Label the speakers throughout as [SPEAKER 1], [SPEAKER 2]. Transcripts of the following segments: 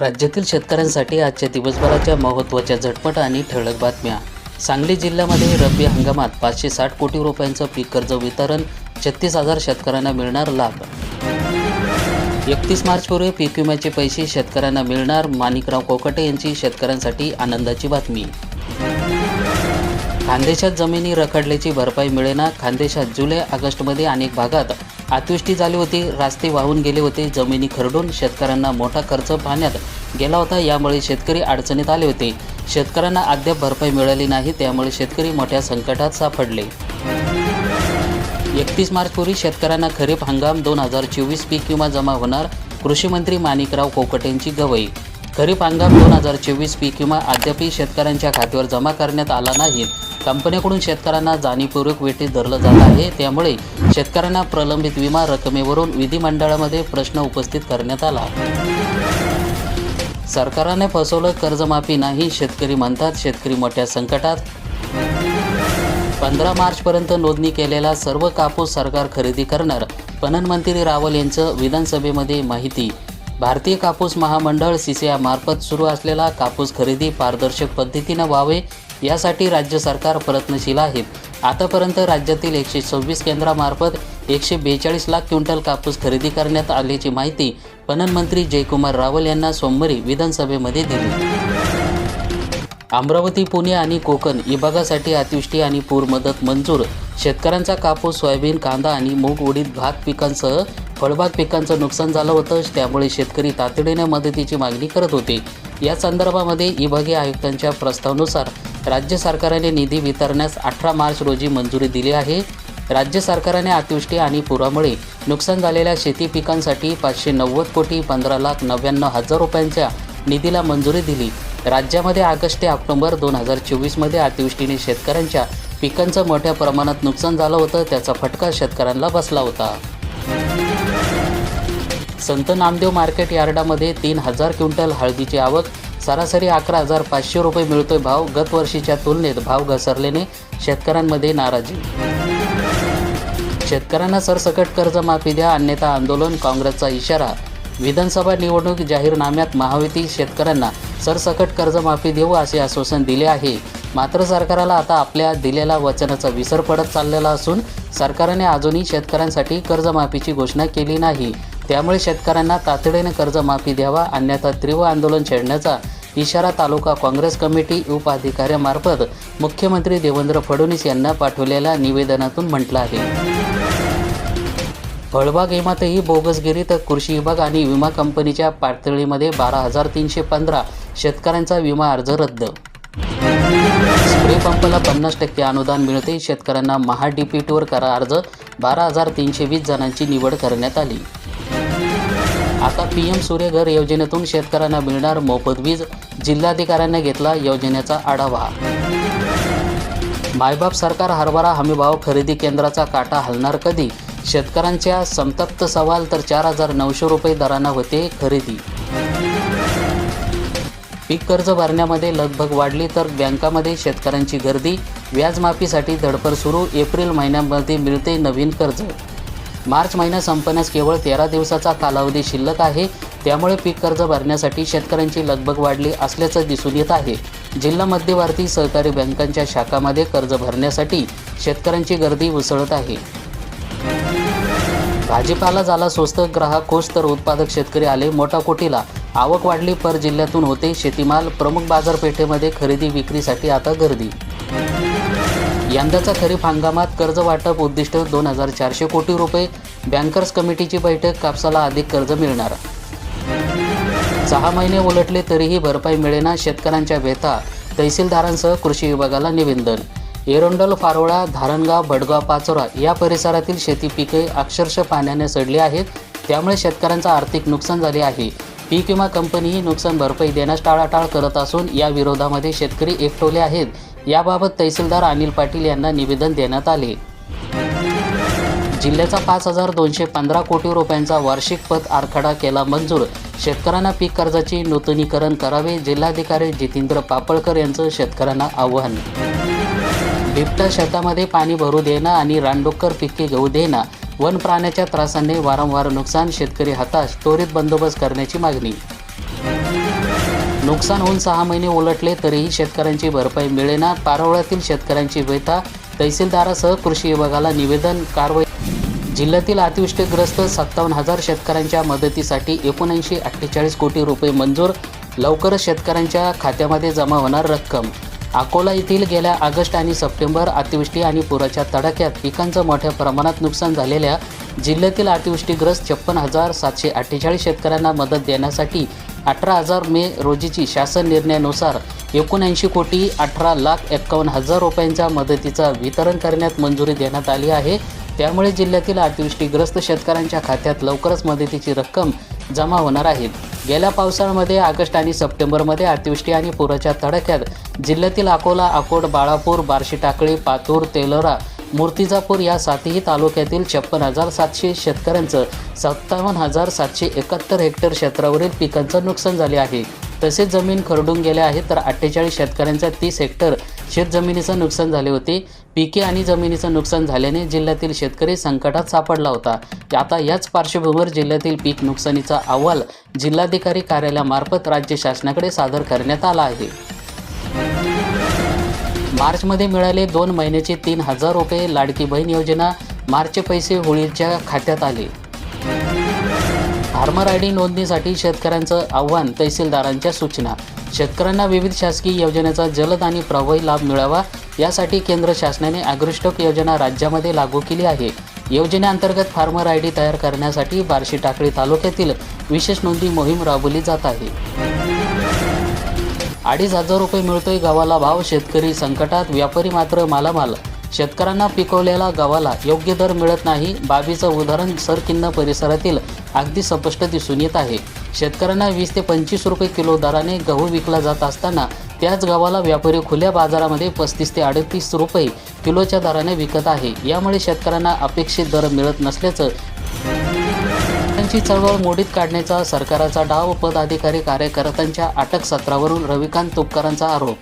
[SPEAKER 1] राज्यातील शेतकऱ्यांसाठी आजच्या दिवसभराच्या महत्त्वाच्या झटपट आणि ठळक बातम्या. सांगली जिल्ह्यामध्ये रब्बी हंगामात पाचशे साठ कोटी रुपयांचं पीक कर्ज वितरण छत्तीस हजार शेतकऱ्यांना मिळणार लाभ. एकतीस मार्चपूर्वी पीक विम्याचे पैसे शेतकऱ्यांना मिळणार माणिकराव कोकटे यांची शेतकऱ्यांसाठी आनंदाची बातमी. खानदेशात जमिनी रखडल्याची भरपाई मिळेना खानदेशात जुलै ऑगस्टमध्ये अनेक भागात अतिवृष्टी झाली होती रास्ते वाहून गेले होते जमिनी खरडून शेतकऱ्यांना मोठा खर्च पाहण्यात गेला होता. यामुळे शेतकरी अडचणीत आले होते. शेतकऱ्यांना अद्याप भरपाई मिळाली नाही त्यामुळे शेतकरी मोठ्या संकटात सापडले. एकतीस मार्चपूर्वी शेतकऱ्यांना खरीप हंगाम दोन हजार चोवीस पीक विमा जमा होणार कृषी मंत्री माणिकराव कोकटेंची गवई. खरीप हंगाम दोन हजार चोवीस पीक विमा अद्यापही शेतकऱ्यांच्या खात्यावर जमा करण्यात आला नाही. कंपन्याकडून शेतकऱ्यांना जाणीवपूर्वक वेठीत धरलं जात आहे. त्यामुळे शेतकऱ्यांना प्रलंबित विमा रकमेवरून विधिमंडळामध्ये प्रश्न उपस्थित करण्यात आला. सरकारने फसवलं कर्जमाफी नाही शेतकरी म्हणतात शेतकरी मोठ्या संकटात. पंधरा मार्चपर्यंत नोंदणी केलेला सर्व कापूस सरकार खरेदी करणार पणन मंत्री रावल यांचं विधानसभेमध्ये माहिती भारतीय कापूस महामंडळ सीसीआय मार्फत सुरू असलेला कापूस खरेदी पारदर्शक पद्धतीनं व्हावे यासाठी राज्य सरकार प्रयत्नशील आहेत आतापर्यंत राज्यातील एकशे सव्वीस केंद्रामार्फत एकशे बेचाळीस लाख क्विंटल कापूस खरेदी करण्यात आल्याची माहिती पणन मंत्री जयकुमार रावल यांना सोमवारी विधानसभेमध्ये दिली. अमरावती पुणे आणि कोकण विभागासाठी अतिवृष्टी आणि पूर मदत मंजूर. शेतकऱ्यांचा कापूस सोयाबीन कांदा आणि मूग उडीद भात पिकांसह फळबाग पिकांचं नुकसान झालं होतं त्यामुळे शेतकरी तातडीने मदतीची मागणी करत होते. या संदर्भामध्ये विभागीय आयुक्तांच्या प्रस्तावानुसार राज्य सरकारने निधी वितरण्यास अठरा मार्च रोजी मंजुरी दिली आहे. राज्य सरकारने अतिवृष्टी आणि पुरामुळे नुकसान झालेल्या शेती पिकांसाठी पाचशे नव्वद कोटी पंधरा लाख नव्याण्णव हजार रुपयांच्या निधीला मंजुरी दिली. राज्यामध्ये ऑगस्ट ते ऑक्टोबर दोन हजार चोवीसमध्ये अतिवृष्टीने शेतकऱ्यांच्या पिकांचं मोठ्या प्रमाणात नुकसान झालं होतं त्याचा फटका शेतकऱ्यांना बसला होता. संत नामदेव मार्केट यार्डामध्ये तीन हजार क्विंटल हळदीची आवक सरासरी अकरा हजार पाचशे रुपये मिळतोय भाव. गतवर्षीच्या तुलनेत भाव घसरल्याने शेतकऱ्यांमध्ये नाराजी. शेतकऱ्यांना सरसकट कर्जमाफी द्या अन्यथा आंदोलन काँग्रेसचा इशारा. विधानसभा निवडणूक जाहीरनाम्यात महायुती शेतकऱ्यांना सरसकट कर्जमाफी देऊ असे आश्वासन दिले आहे. मात्र सरकाराला आता आपल्या दिलेल्या वचनाचा विसर पडत चाललेला असून सरकारने अजूनही शेतकऱ्यांसाठी कर्जमाफीची घोषणा केली नाही. त्यामुळे शेतकऱ्यांना तातडीने कर्जमाफी द्यावा अन्यथा तीव्र आंदोलन छेडण्याचा इशारा तालुका काँग्रेस कमिटी उपाधिकाऱ्यामार्फत मुख्यमंत्री देवेंद्र फडणवीस यांना पाठवलेल्या निवेदनातून म्हटलं आहे. फळबाग विमातही बोगसगिरी तर कृषी विभाग आणि विमा कंपनीच्या पातळीमध्ये बारा हजार तीनशे पंधरा शेतकऱ्यांचा विमा अर्ज रद्द. स्प्रे पंपला पन्नास टक्के अनुदान मिळते शेतकऱ्यांना महाडीपीटवर करा अर्ज बारा हजार तीनशे वीस जणांची निवड करण्यात आली. आता पी एम सूर्यघर योजनेतून शेतकऱ्यांना मिळणार मोफत वीज. जिल्हाधिकाऱ्यांनी घेतला योजनेचा आढावा. मायबाप सरकार हरभरा हमीभाव खरेदी केंद्राचा काटा हलणार कधी? शेतकऱ्यांच्या संतप्त सवाल तर चार हजार नऊशे रुपये दरानं होते खरेदी. पीक कर्ज भरण्यामध्ये लगभग वाढली तर बँकामध्ये शेतकऱ्यांची गर्दी. व्याजमाफीसाठी धडपड सुरू. एप्रिल महिन्यामध्ये मिळते नवीन कर्ज. मार्च महिना संपण्यास केवळ तेरा दिवसाचा कालावधी शिल्लक आहे. त्यामुळे पीक कर्ज भरण्यासाठी शेतकऱ्यांची लगबग वाढली असल्याचं दिसून येत आहे. जिल्हा मध्यवर्ती सहकारी बँकांच्या शाखामध्ये कर्ज भरण्यासाठी शेतकऱ्यांची गर्दी उसळत आहे. भाजीपाला झाला स्वस्त ग्राहक खुश तर उत्पादक शेतकरी आले मोठा कोटीला. आवक वाढली पर जिल्ह्यातून होते शेतीमाल. प्रमुख बाजारपेठेमध्ये खरेदी विक्रीसाठी आता गर्दी. यंदाचा खरीप हंगामात कर्ज वाटप उद्दिष्ट दोन हजार चारशे कोटी रुपये. बँकर्स कमिटीची बैठक कापसाला अधिक कर्ज मिळणार. सहा महिने उलटले तरीही भरपाई मिळेना शेतकऱ्यांच्या व्यथा तहसीलदारांसह कृषी विभागाला निवेदन. एरोंडल फारोळा धारणगाव भडगाव पाचोरा या परिसरातील शेती पिके अक्षरशः पाण्याने सडली आहेत. त्यामुळे शेतकऱ्यांचं आर्थिक नुकसान झाले आहे. पीक विमा कंपनीही नुकसान भरपाई देण्यास टाळाटाळ करत असून या विरोधामध्ये शेतकरी एकटवले आहेत. याबाबत तहसीलदार अनिल पाटील यांना निवेदन देण्यात आले. जिल्ह्याचा पाच हजार दोनशे पंधरा कोटी रुपयांचा वार्षिक पत आराखडा केला मंजूर. शेतकऱ्यांना पीक कर्जाचे नूतनीकरण करावे जिल्हाधिकारी जितेंद्र पापळकर यांचं शेतकऱ्यांना आव्हान. बिबट्या शेतामध्ये पाणी भरू देणं आणि रानडुक्कर पिके घेऊ देणं वन प्राण्याच्या त्रासाने वारंवार नुकसान शेतकरी हताश त्वरित बंदोबस्त करण्याची मागणी. नुकसान होऊन सहा महिने उलटले तरीही शेतकऱ्यांची भरपाई मिळेना. पारोळ्यातील शेतकऱ्यांची व्यथा तहसीलदारासह कृषी विभागाला निवेदन कारवाई. जिल्ह्यातील अतिवृष्टीग्रस्त सत्तावन्न हजार शेतकऱ्यांच्या मदतीसाठी एकोणऐंशी अठ्ठेचाळीस कोटी रुपये मंजूर. लवकरच शेतकऱ्यांच्या खात्यामध्ये जमा होणार रक्कम. अकोला येथील गेल्या ऑगस्ट आणि सप्टेंबर अतिवृष्टी आणि पुराच्या तडाख्यात पिकांचं मोठ्या प्रमाणात नुकसान झालेल्या जिल्ह्यातील अतिवृष्टीग्रस्त छप्पन हजार सातशे अठ्ठेचाळीस शेतकऱ्यांना मदत देण्यासाठी अठरा हजार मे रोजीची शासन निर्णयानुसार एकोणऐंशी कोटी अठरा लाख एक्कावन्न हजार रुपयांच्या मदतीचा वितरण करण्यात मंजुरी देण्यात आली आहे. त्यामुळे जिल्ह्यातील अतिवृष्टीग्रस्त शेतकऱ्यांच्या खात्यात लवकरच मदतीची रक्कम जमा होणार आहे. गेल्या पावसाळ्यामध्ये ऑगस्ट आणि सप्टेंबरमध्ये अतिवृष्टी आणि पुराच्या तडाख्यात जिल्ह्यातील अकोला अकोट बाळापूर बार्शी टाकळी पातूर तेलोरा मूर्तिजापूर या सातही तालुक्यातील छप्पन हजार सातशे शेतकऱ्यांचं सत्तावन्न हजार सातशे एकाहत्तर हेक्टर क्षेत्रावरील पिकांचं नुकसान झाले आहे. तसेच जमीन खरडून गेल्या आहेत तर अठ्ठेचाळीस शेतकऱ्यांच्या तीस हेक्टर शेतजमिनीचं नुकसान झाले होते. पिके आणि जमिनीचं नुकसान झाल्याने जिल्ह्यातील शेतकरी संकटात सापडला होता. आता याच पार्श्वभूमीवर जिल्ह्यातील पीक नुकसानीचा अहवाल जिल्हाधिकारी कार्यालयामार्फत राज्य शासनाकडे सादर करण्यात आला आहे. मार्चमध्ये मिळाले दोन महिन्याचे तीन हजार रुपये लाडकी बहीण योजना मार्चचे पैसे होळीच्या खात्यात आले. फार्मर आय डी नोंदणीसाठी शेतकऱ्यांचं आव्हान तहसीलदारांच्या सूचना. शेतकऱ्यांना विविध शासकीय योजनेचा जलद आणि प्रभावी लाभ मिळावा यासाठी केंद्र शासनाने अग्रस्टोक योजना राज्यामध्ये लागू केली आहे. योजनेअंतर्गत फार्मर आय डी तयार करण्यासाठी बार्शी टाकळी तालुक्यातील विशेष नोंदी मोहीम राबवली जात आहे. अडीच हजार रुपये मिळतोय गव्हाला भाव. शेतकरी संकटात व्यापारी मात्र मालामाल. शेतकऱ्यांना पिकवलेला गव्हाला योग्य दर मिळत नाही. बाबीचं उदाहरण सरकिन्न परिसरातील अगदी स्पष्ट दिसून येत आहे. शेतकऱ्यांना वीस ते पंचवीस रुपये किलो दराने गहू विकला जात असताना त्याच गव्हाला व्यापारी खुल्या बाजारामध्ये पस्तीस ते अडतीस रुपये किलोच्या दराने विकत आहे. यामुळे शेतकऱ्यांना अपेक्षित दर मिळत नसल्याचं त्यांची चळवळ मोडीत काढण्याचा सरकाराचा डाव पदाधिकारी कार्यकर्त्यांच्या अटक सत्रावरून रविकांत तुपकरांचा आरोप.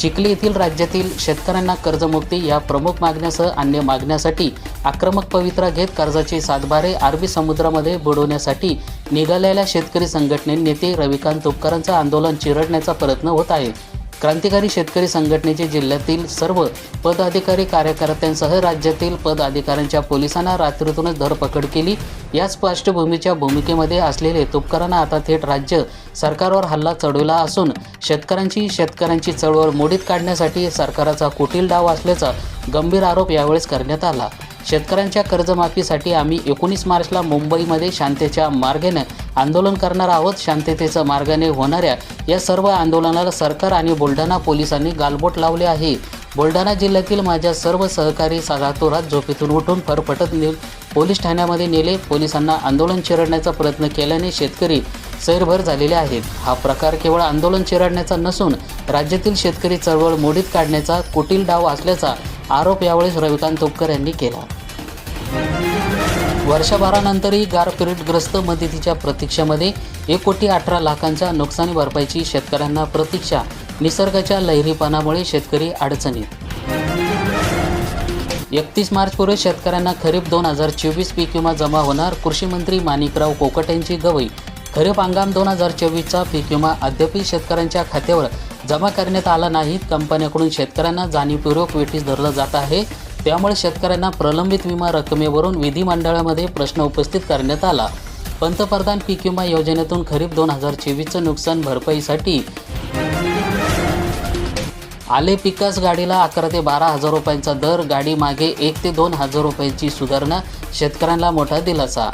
[SPEAKER 1] चिखली येथील राज्यातील शेतकऱ्यांना कर्जमुक्ती या प्रमुख मागण्यासह अन्य मागण्यासाठी आक्रमक पवित्रा घेत कर्जाचे सातबारे अरबी समुद्रामध्ये बुडवण्यासाठी निघालेल्या शेतकरी संघटने नेते रविकांत तुपकरांचं आंदोलन चिरडण्याचा प्रयत्न होत आहे. क्रांतिकारी शेतकरी संघटनेचे जिल्ह्यातील सर्व पदाधिकारी कार्यकर्त्यांसह राज्यातील पदाधिकाऱ्यांच्या पोलिसांना रात्रीतूनच धरपकड केली. याच पार्श्वभूमीच्या भूमिकेमध्ये असलेले तुपकरांना आता थेट राज्य सरकारवर हल्ला चढवला असून शेतकऱ्यांची शेतकऱ्यांची चळवळ मोडीत काढण्यासाठी सरकाराचा कुटील डाव असल्याचा गंभीर आरोप यावेळेस करण्यात आला. शेतकऱ्यांच्या कर्जमाफीसाठी आम्ही एकोणीस मार्चला मुंबईमध्ये शांतेच्या मार्गाने आंदोलन करणार आहोत. शांततेच्या मार्गाने होणाऱ्या या सर्व आंदोलनाला सरकार आणि बुलढाणा पोलिसांनी गालबोट लावले आहे. बुलढाणा जिल्ह्यातील माझ्या सर्व सहकारी रात झोपेतून उठून फरफटत ने पोलीस ठाण्यामध्ये नेले. पोलिसांना आंदोलन चिरडण्याचा प्रयत्न केल्याने शेतकरी सैरभर झालेले आहेत. हा प्रकार केवळ आंदोलन चिरडण्याचा नसून राज्यातील शेतकरी चळवळ मोडीत काढण्याचा कुटील डाव असल्याचा आरोप यावेळेस रविकांत तुपकर यांनी केला. वर्षभरानंतरही गारपीटग्रस्त मदतीच्या प्रतीक्षेमध्ये एक कोटी अठरा लाखांच्या नुकसानी भरपाईची शेतकऱ्यांना प्रतीक्षा. निसर्गाच्या लहरीपणामुळे शेतकरी अडचणीत. एकतीस मार्चपूर्वी शेतकऱ्यांना खरीप दोन हजार चोवीस पीक विमा जमा होणार. कृषी मंत्री माणिकराव कोकट यांची गवई. खरीप हंगाम दोन हजार चोवीसचा पीक विमा अद्याप शेतकऱ्यांच्या खात्यावर जमा करण्यात आला नाही. कंपन्याकडून शेतकऱ्यांना जाणीवपूर्वक वेठीस धरलं जात आहे. त्यामुळे शेतकऱ्यांना प्रलंबित विमा रकमेवरून विधिमंडळामध्ये प्रश्न उपस्थित करण्यात आला. पंतप्रधान पीक विमा योजनेतून खरीप दोन हजार चोवीसचं नुकसान भरपाईसाठी आले पिकास गाडीला अकरा ते बारा हजार रुपयांचा दर गाडी मागे एक ते दोन हजार रुपयांची सुधारणा शेतकऱ्यांना मोठा दिलासा.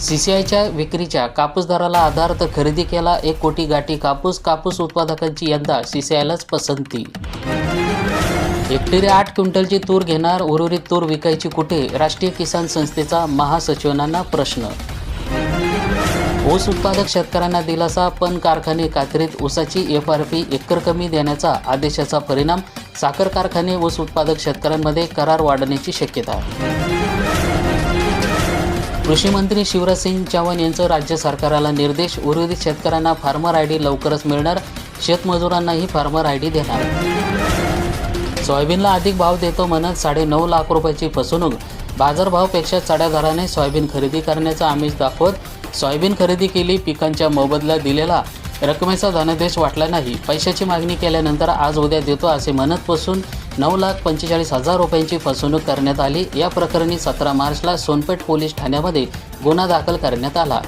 [SPEAKER 1] सी सी आयच्या विक्रीच्या कापूस दराला आधार तर खरेदी केला एक कोटी गाठी कापूस कापूस उत्पादकांची यंदा सी सी आयलाच पसंती. हेक्टरी आठ क्विंटलची तूर घेणार उर्वरित तूर विकायची कुठे? राष्ट्रीय किसान संस्थेचा महासचिवांना प्रश्न. ऊस उत्पादक शेतकऱ्यांना दिलासा पण कारखाने कात्रीत ऊसाची एफ आर पी एकर कमी देण्याचा आदेशाचा परिणाम साखर कारखाने ऊस उत्पादक शेतकऱ्यांमध्ये करार वाढण्याची शक्यता. कृषी मंत्री शिवराज सिंग चौहान यांचं राज्य सरकाराला निर्देश उर्वरित शेतकऱ्यांना फार्मर आय डी लवकरच मिळणार शेतमजुरांनाही फार्मर आय डी देणार. सोयाबीनला अधिक भाव देतो म्हणत साडे नऊ लाख रुपयाची फसवणूक. बाजारभावापेक्षा चढ्या दराने सोयाबीन खरेदी करण्याचा आमिष दाखवत सोयाबीन खरेदी केली पिकांच्या मोबदला दिलेला रकमेचा धनादेश वाटला नाही. पैशाची मागणी केल्यानंतर आज उद्या देतो असे म्हणत बसून नऊ लाख पंचेचाळीस हजार रुपयांची फसवणूक करण्यात आली. या प्रकरणी सतरा मार्चला सोनपेठ पोलीस ठाण्यामध्ये गुन्हा दाखल करण्यात आला.